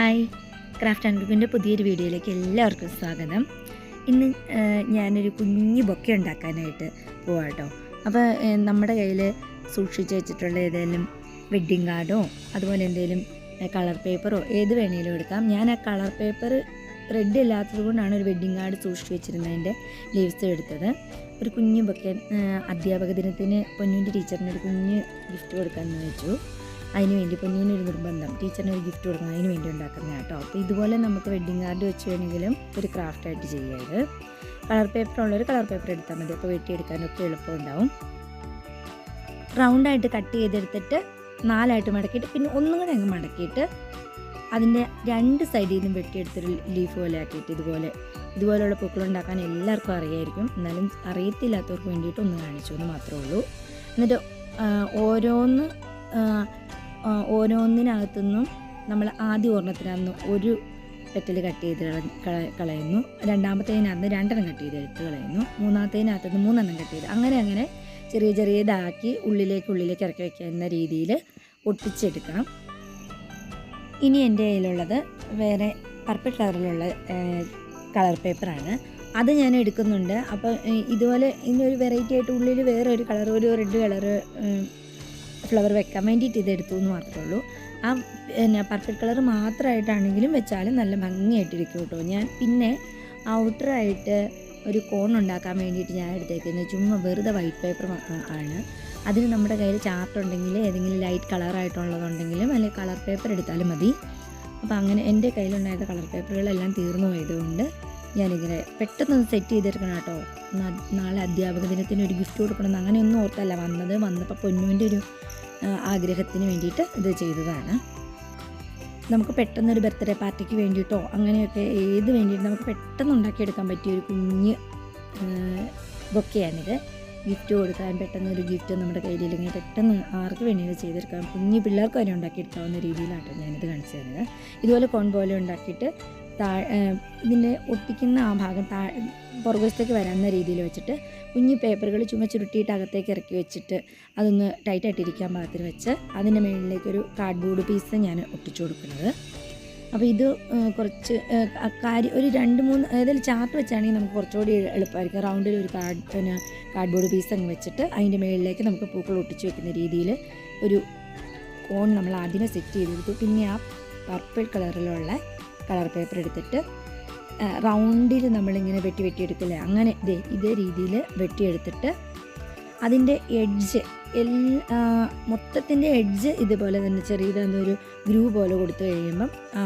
Hi. Craft and കുക്കിന്റെ പുതിയൊരു വീഡിയോയിലേക്ക് എല്ലാവർക്കും സ്വാഗതം. ഇന്ന് ഞാനൊരു കുഞ്ഞ് ബൊക്കെ ഉണ്ടാക്കാനായിട്ട് പോവാം കേട്ടോ അപ്പോൾ നമ്മുടെ കയ്യിൽ സൂക്ഷിച്ച് വെച്ചിട്ടുള്ള ഏതെങ്കിലും വെഡ്ഡിങ് കാർഡോ അതുപോലെ എന്തെങ്കിലും കളർ പേപ്പറോ ഏത് വേണേലും എടുക്കാം. ഞാൻ ആ കളർ പേപ്പർ റെഡ് ഇല്ലാത്തത് കൊണ്ടാണ് ഒരു വെഡ്ഡിങ് കാർഡ് സൂക്ഷിച്ച് വെച്ചിരുന്നതിന്റെ ലീവ്സ് എടുത്തത്. ഒരു കുഞ്ഞ് ബൊക്കെ അധ്യാപക ദിനത്തിന് പൊന്നുവിന്റെ ടീച്ചറിന് ഒരു കുഞ്ഞ് ഗിഫ്റ്റ് കൊടുക്കാമെന്ന് വെച്ചു. അതിന് വേണ്ടി ഇപ്പോൾ പൊന്നിനൊരു നിർബന്ധം. ടീച്ചറിന് ഒരു ഗിഫ്റ്റ് കൊടുക്കണം. അതിന് വേണ്ടി ഉണ്ടാക്കുന്നത് കേട്ടോ. അപ്പോൾ ഇതുപോലെ നമുക്ക് വെഡ്ഡിങ് കാർഡ് വെച്ച് വേണമെങ്കിലും ഒരു ക്രാഫ്റ്റായിട്ട് ചെയ്യാം കളർ പേപ്പർ ഉള്ളൊരു കളർ പേപ്പർ എടുത്താൽ മതി. അപ്പോൾ വെട്ടിയെടുക്കാനൊക്കെ എളുപ്പമുണ്ടാവും റൗണ്ടായിട്ട് കട്ട് ചെയ്തെടുത്തിട്ട് നാലായിട്ട് മടക്കിയിട്ട് പിന്നെ ഒന്നും കൂടെ അങ്ങ് മടക്കിയിട്ട് അതിന്റെ രണ്ട് സൈഡിൽ നിന്നും വെട്ടിയെടുത്തൊരു ലീഫ് പോലെ ആക്കിയിട്ട് ഇതുപോലെ ഇതുപോലെയുള്ള പൂക്കൾ ഉണ്ടാക്കാൻ എല്ലാവർക്കും അറിയായിരിക്കും. എന്നാലും അറിയത്തില്ലാത്തവർക്ക് വേണ്ടിയിട്ട് ഒന്ന് കാണിച്ചു എന്ന് മാത്രമേ ഉള്ളൂ. എന്നിട്ട് ഓരോന്ന് ഓരോന്നിനകത്തുനിന്നും നമ്മൾ ആദ്യ ഒരെണ്ണത്തിനകത്ത് ഒരു പെറ്റൽ കട്ട് ചെയ്ത് കള- കള- കളയുന്നു. രണ്ടാമത്തേതിനകത്ത് രണ്ടെണ്ണം കട്ട് ചെയ്ത് എടുത്ത് കളയുന്നു. മൂന്നാമത്തേതിനകത്ത് നിന്ന് മൂന്നെണ്ണം കട്ട് ചെയ്ത് അങ്ങനെ അങ്ങനെ ചെറിയ ചെറിയ ഇതാക്കി ഉള്ളിലേക്ക് ഉള്ളിലേക്ക് ഇറക്കി വയ്ക്കുന്ന രീതിയിൽ ഒട്ടിച്ചെടുക്കണം. ഇനി എന്റെ കയ്യിലുള്ളത് വേറെ പർപ്പിൾ കളറിലുള്ള കളർ പേപ്പറാണ് അത് ഞാൻ എടുക്കുന്നുണ്ട്. അപ്പോൾ ഇതുപോലെ ഇനി ഒരു വെറൈറ്റി ആയിട്ട് ഉള്ളിൽ വേറെ ഒരു കളർ ഒരു റെഡ് കളറ് ഫ്ലവർ വെക്കാൻ വേണ്ടിയിട്ട് ഇത് എടുത്തു എന്ന് മാത്രമേ ഉള്ളൂ ആ പിന്നെ പർപ്പിൾ കളർ മാത്രമായിട്ടാണെങ്കിലും വെച്ചാലും നല്ല ഭംഗിയായിട്ടിരിക്കും കേട്ടോ. ഞാൻ പിന്നെ ഔട്ടറായിട്ട് ഒരു കോൺ ഉണ്ടാക്കാൻ വേണ്ടിയിട്ട് ഞാൻ എടുത്തേക്കുന്നത് ചുമ്മാ വെറുതെ വൈറ്റ് പേപ്പർ ആണ് അതിന് നമ്മുടെ കയ്യിൽ ചാർട്ട് ഉണ്ടെങ്കിൽ ഏതെങ്കിലും ലൈറ്റ് കളറായിട്ടുള്ളതുണ്ടെങ്കിലും അല്ലെങ്കിൽ കളർ പേപ്പർ എടുത്താലും മതി. അപ്പോൾ അങ്ങനെ എന്റെ കയ്യിലുണ്ടായിരുന്ന കളർ പേപ്പറുകളെല്ലാം തീർന്നു പോയതുകൊണ്ട് ഞാനിങ്ങനെ പെട്ടെന്ന് സെറ്റ് ചെയ്തെടുക്കണം കേട്ടോ. നാളെ അധ്യാപക ദിനത്തിന് ഒരു ഗിഫ്റ്റ് കൊടുക്കണം അങ്ങനെയൊന്നും ഓർത്തല്ല. വന്നത് വന്നപ്പോൾ പൊന്നുവിന്റെ ഒരു ആഗ്രഹത്തിന് വേണ്ടിയിട്ട് ഇത് ചെയ്തതാണ്. നമുക്ക് പെട്ടെന്ന് ഒരു ബർത്ത്ഡേ പാർട്ടിക്ക് വേണ്ടിയിട്ടോ അങ്ങനെയൊക്കെ ഏത് വേണ്ടിയിട്ട് നമുക്ക് പെട്ടെന്ന് ഉണ്ടാക്കിയെടുക്കാൻ പറ്റിയ ഒരു കുഞ്ഞ് ബൊക്കെയാണിത്. ഗിഫ്റ്റ് കൊടുക്കാൻ പെട്ടെന്ന് ഒരു ഗിഫ്റ്റ് നമ്മുടെ കയ്യിൽ ഇല്ലെങ്കിൽ പെട്ടെന്ന് ആർക്ക് വേണമെങ്കിലും ചെയ്തെടുക്കാം. കുഞ്ഞു പിള്ളേർക്ക് വരെ ഉണ്ടാക്കിയെടുക്കാവുന്ന രീതിയിലാണ് ഞാനിത് കാണിച്ചു തരുന്നത്. ഇതുപോലെ കോൺ പോലെ ഉണ്ടാക്കിയിട്ട് ഇതിന്റെ ഒട്ടിക്കുന്ന ആ ഭാഗം താ പുറകുവശത്തേക്ക് വരാവുന്ന രീതിയിൽ വെച്ചിട്ട് കുഞ്ഞു പേപ്പറുകൾ ചുമ ചുരുട്ടിയിട്ട് അകത്തേക്ക് ഇറക്കി വെച്ചിട്ട് അതൊന്ന് ടൈറ്റായിട്ട് ഇരിക്കാൻ പാകത്തിന് വെച്ച് അതിന്റെ മുകളിലേക്കൊരു കാർഡ്ബോർഡ് പീസ് ഞാൻ ഒട്ടിച്ചു കൊടുക്കുന്നത്. അപ്പോൾ ഇത് കുറച്ച് കാര്യ ഒരു രണ്ട് മൂന്ന് ഏതായാലും ചാർട്ട് വെച്ചാണെങ്കിൽ നമുക്ക് കുറച്ചുകൂടി എളുപ്പമായിരിക്കും. റൗണ്ടിൽ ഒരു കാർഡ് പിന്നെ കാർഡ്ബോർഡ് പീസ് അങ്ങ് വെച്ചിട്ട് അതിന്റെ മുകളിലേക്ക് നമുക്ക് പൂക്കൾ ഒട്ടിച്ച് വെക്കുന്ന രീതിയിൽ ഒരു കോൺ നമ്മൾ ആദ്യമേ സെറ്റ് ചെയ്തെടുത്തു പിന്നെ ആ പർപ്പിൾ കളറിലുള്ള കളർ പേപ്പർ എടുത്തിട്ട് റൗണ്ടിൽ നമ്മളിങ്ങനെ വെട്ടി വെട്ടിയെടുക്കില്ലേ? അങ്ങനെ ഇതേ ഇതേ രീതിയിൽ വെട്ടിയെടുത്തിട്ട് അതിന്റെ എഡ്ജ് എല്ലാ മൊത്തത്തിന്റെ എഡ്ജ് ഇതുപോലെ തന്നെ ചെറിയതൊരു ഗ്രൂ പോലെ കൊടുത്തു കഴിയുമ്പം ആ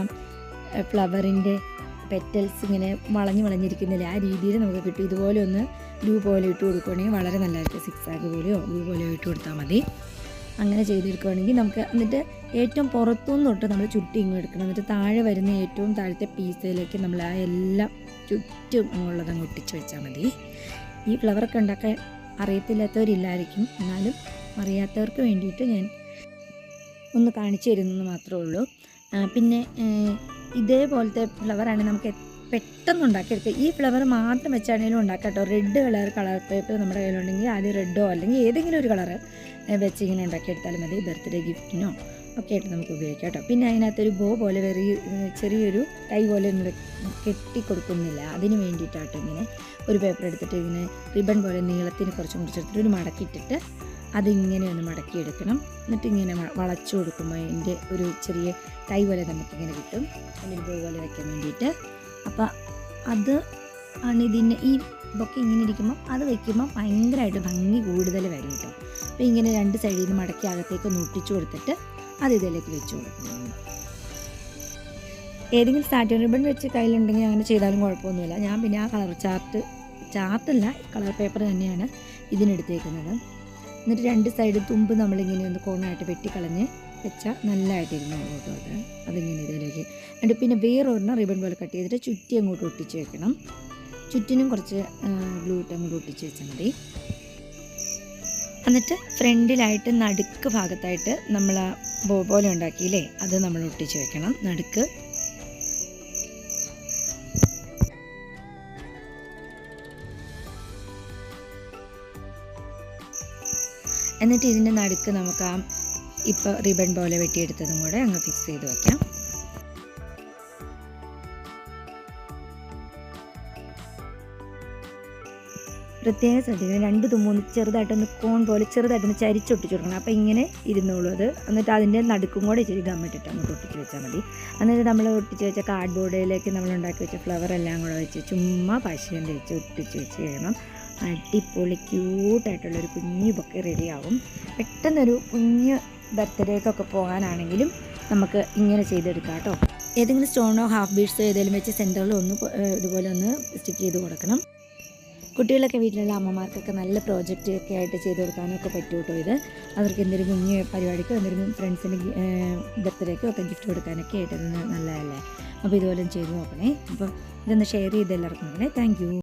ഫ്ലവറിന്റെ പെറ്റൽസ് ഇങ്ങനെ വളഞ്ഞു വളഞ്ഞിരിക്കുന്നില്ല? ആ രീതിയിൽ നമുക്ക് കിട്ടും. ഇതുപോലെ ഒന്ന് ഗ്രൂ പോലെ ഇട്ട് കൊടുക്കുകയാണെങ്കിൽ വളരെ നല്ലതായിരിക്കും. സിക്സ് ആഗ് പോലെയോ ഗ്രൂ പോലെയോ ഇട്ട് കൊടുത്താൽ മതി. അങ്ങനെ ചെയ്തെടുക്കുകയാണെങ്കിൽ നമുക്ക് എന്നിട്ട് ഏറ്റവും പുറത്തുനിന്ന് തൊട്ട് നമ്മൾ ചുറ്റി ഇങ്ങ് എടുക്കണം. എന്നിട്ട് താഴെ വരുന്ന ഏറ്റവും താഴത്തെ പീസിലേക്ക് നമ്മൾ ആ എല്ലാം ചുറ്റും ഉള്ളത് അങ്ങ് ഒട്ടിച്ച് വെച്ചാൽ മതി. ഈ ഫ്ലവറൊക്കെ ഉണ്ടാക്കാൻ അറിയത്തില്ലാത്തവരില്ലായിരിക്കും. എന്നാലും അറിയാത്തവർക്ക് വേണ്ടിയിട്ട് ഞാൻ ഒന്ന് കാണിച്ചു തരുന്നെന്ന് മാത്രമേ ഉള്ളൂ. പിന്നെ ഇതേപോലത്തെ ഫ്ലവറാണ് നമുക്ക് പെട്ടെന്ന് ഉണ്ടാക്കിയെടുക്കുക ഈ ഫ്ലവർ മാത്രം വെച്ചാണെങ്കിലും ഉണ്ടാക്കാം കേട്ടോ റെഡ് കളർ കളർ പേപ്പർ നമ്മുടെ കയ്യിലുണ്ടെങ്കിൽ ആദ്യം റെഡോ അല്ലെങ്കിൽ ഏതെങ്കിലും ഒരു കളറ് വെച്ച് ഇങ്ങനെ ഉണ്ടാക്കിയെടുത്താലും മതി. ബർത്ത്ഡേ ഗിഫ്റ്റിനോ ഒക്കെ ആയിട്ട് നമുക്ക് ഉപയോഗിക്കാം കേട്ടോ. പിന്നെ അതിനകത്തൊരു ബോ പോലെ വെറിയ ചെറിയൊരു കൈ പോലെ നമ്മൾ കെട്ടി കൊടുക്കുന്നില്ല അതിന് വേണ്ടിയിട്ടാട്ടോ ഇങ്ങനെ ഒരു പേപ്പർ എടുത്തിട്ട് ഇങ്ങനെ റിബൺ പോലെ നീളത്തിന് കുറച്ച് മുറിച്ചെടുത്തിട്ട് ഒരു മടക്കിയിട്ടിട്ട് അതിങ്ങനെ ഒന്ന് മടക്കിയെടുക്കണം. എന്നിട്ട് ഇങ്ങനെ വളച്ചു കൊടുക്കുമ്പോൾ അതിന്റെ ഒരു ചെറിയ കൈ പോലെ നമുക്കിങ്ങനെ കിട്ടും. അതിന്റെ ബോ പോലെ വയ്ക്കാൻ വേണ്ടിയിട്ട് അപ്പോൾ അത് ആണ് ഇതിന്റെ ഈ ബൊക്കെ ഇങ്ങനെ ഇരിക്കുമ്പോൾ അത് വെക്കുമ്പോൾ ഭയങ്കരമായിട്ട് ഭംഗി കൂടുതൽ വരും കേട്ടോ അപ്പോൾ ഇങ്ങനെ രണ്ട് സൈഡിൽ നിന്ന് മടക്കി അകത്തേക്ക് നൂട്ടിച്ചു കൊടുത്തിട്ട് അത് ഇതിലേക്ക് വെച്ച് കൊടുക്കുന്നു ഏതെങ്കിലും സാറ്റിൻ റിബൺ വെച്ച് കയ്യിലുണ്ടെങ്കിൽ അങ്ങനെ ചെയ്താലും കുഴപ്പമൊന്നുമില്ല. ഞാൻ പിന്നെ ആ കളർ ചാർട്ട് ചാർട്ടല്ല കളർ പേപ്പർ തന്നെയാണ് ഇതിനെടുത്തേക്കുന്നത്. എന്നിട്ട് രണ്ട് സൈഡ് തുമ്പ് നമ്മളിങ്ങനെ ഒന്ന് കോണായിട്ട് വെട്ടിക്കളഞ്ഞ് വെച്ചാൽ നല്ലതായിട്ടിരുന്നു കേട്ടോ അത്. അതിങ്ങനെ ഇതിലേക്ക്. എന്നിട്ട് പിന്നെ വേറൊരെണ്ണം റിബൺ പോലെ കട്ട് ചെയ്തിട്ട് ചുറ്റി അങ്ങോട്ട് ഒട്ടിച്ച് വെക്കണം. ചുറ്റിനും കുറച്ച് ഗ്ലൂ ഇട്ട് അങ്ങോട്ട് ഒട്ടിച്ച് വെച്ചാൽ മതി. എന്നിട്ട് ഫ്രണ്ടിലായിട്ട് നടുക്ക് ഭാഗത്തായിട്ട് നമ്മൾ ബോ പോലെ ഉണ്ടാക്കിയില്ലേ അത് നമ്മൾ ഒട്ടിച്ച് വെക്കണം. നടുക്ക്. എന്നിട്ട് ഇതിന്റെ നടുക്ക് നമുക്ക് ആ ഇപ്പോൾ റിബൺ പോലെ വെട്ടിയെടുത്തതും കൂടെ അങ്ങ് ഫിക്സ് ചെയ്ത് വയ്ക്കാം പ്രത്യേക ശ്രദ്ധിക്കുന്നത് രണ്ട് തുമ്പൊന്ന് ചെറുതായിട്ടൊന്ന് കോൺ പോലെ ചെറുതായിട്ടൊന്ന് ചരിച്ചൊട്ടിച്ചു കൊടുക്കണം അപ്പോൾ ഇങ്ങനെ ഇരുന്നോളൂ അത്. എന്നിട്ട് അതിന്റെ നടുക്കും കൂടെ ഇച്ചിരി ഗമ്മിട്ടിട്ട് അങ്ങോട്ട് ഒട്ടിച്ച് വെച്ചാൽ മതി. എന്നിട്ട് നമ്മൾ ഒട്ടിച്ച് വെച്ച കാർഡ് ബോർഡിലേക്ക് നമ്മൾ ഉണ്ടാക്കി വെച്ച ഫ്ലവർ എല്ലാം കൂടെ വെച്ച് ചുമ്മാ പശുവിന്റെ വെച്ച് ഒട്ടിച്ച് വെച്ച് കഴിയണം അടിപൊളി ക്യൂട്ടായിട്ടുള്ളൊരു കുഞ്ഞു ബൊക്കെ റെഡിയാവും പെട്ടെന്നൊരു കുഞ്ഞ് ബർത്ത്ഡേക്കൊക്കെ പോകാനാണെങ്കിലും നമുക്ക് ഇങ്ങനെ ചെയ്തെടുക്കാം കേട്ടോ. ഏതെങ്കിലും സ്റ്റോണോ ഹാഫ് ബീഡ്സോ ഏതെങ്കിലും വെച്ച് സെന്ററിൽ ഒന്ന് ഇതുപോലെ ഒന്ന് സ്റ്റിക്ക് ചെയ്ത് കൊടുക്കണം. കുട്ടികളൊക്കെ വീട്ടിലുള്ള അമ്മമാർക്കൊക്കെ നല്ല പ്രോജക്റ്റ് ഒക്കെ ആയിട്ട് ചെയ്ത് കൊടുക്കാനൊക്കെ പറ്റും കേട്ടോ ഇത്. അവർക്ക് എന്തെങ്കിലും കുഞ്ഞ് പരിപാടിക്കോ എന്തെങ്കിലും ഫ്രണ്ട്സിന് ബർത്ത്ഡേക്കോ ഒക്കെ ഗിഫ്റ്റ് കൊടുക്കാനൊക്കെ ആയിട്ട് നല്ലതല്ലേ? അപ്പോൾ ഇതുപോലെ ചെയ്ത് നോക്കണേ. അപ്പോൾ ഇതൊന്ന് ഷെയർ ചെയ്ത് എല്ലാവർക്കും നോക്കണേ താങ്ക്